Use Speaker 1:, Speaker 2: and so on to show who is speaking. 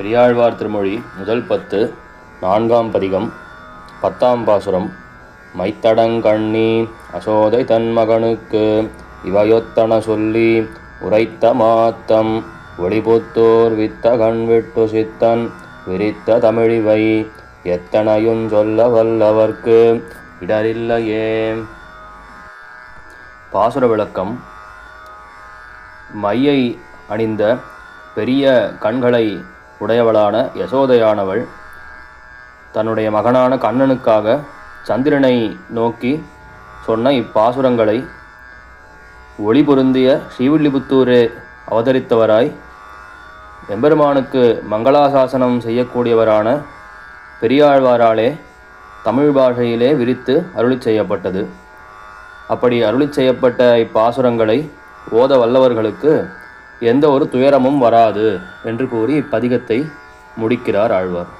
Speaker 1: பெரியாழ்வார் திருமொழி முதல் பத்து நான்காம் பதிகம் பத்தாம் பாசுரம் மைத்தடங்கண்ணி அசோதை தன் மகனுக்கு இவையொத்தன சொல்லி உரைத்த மாத்தம் ஒளிபுத்தோர் வித்த கண் விட்டு சித்தன் விரித்த தமிழிவை எத்தனையும் சொல்ல வல்லவர்க்கு இடரில்லையே. பாசுர விளக்கம். மையை அணிந்த பெரிய கண்களை உடையவளான யசோதையானவள் தன்னுடைய மகனான கண்ணனுக்காக சந்திரனை நோக்கி சொன்ன இப்பாசுரங்களை ஒளி பொருந்திய ஸ்ரீவில்லிபுத்தூரே அவதரித்தவராய் எம்பெருமானுக்கு மங்களாசாசனம் செய்யக்கூடியவரான பெரியாழ்வாராலே தமிழ் பாஷையிலே விரித்து அருளிச் செய்யப்பட்டது. அப்படி அருளி செய்யப்பட்ட இப்பாசுரங்களை ஓத வல்லவர்களுக்கு எந்த ஒரு துயரமும் வராது என்று கூறி இப்பதிகத்தை முடிக்கிறார் ஆழ்வார்.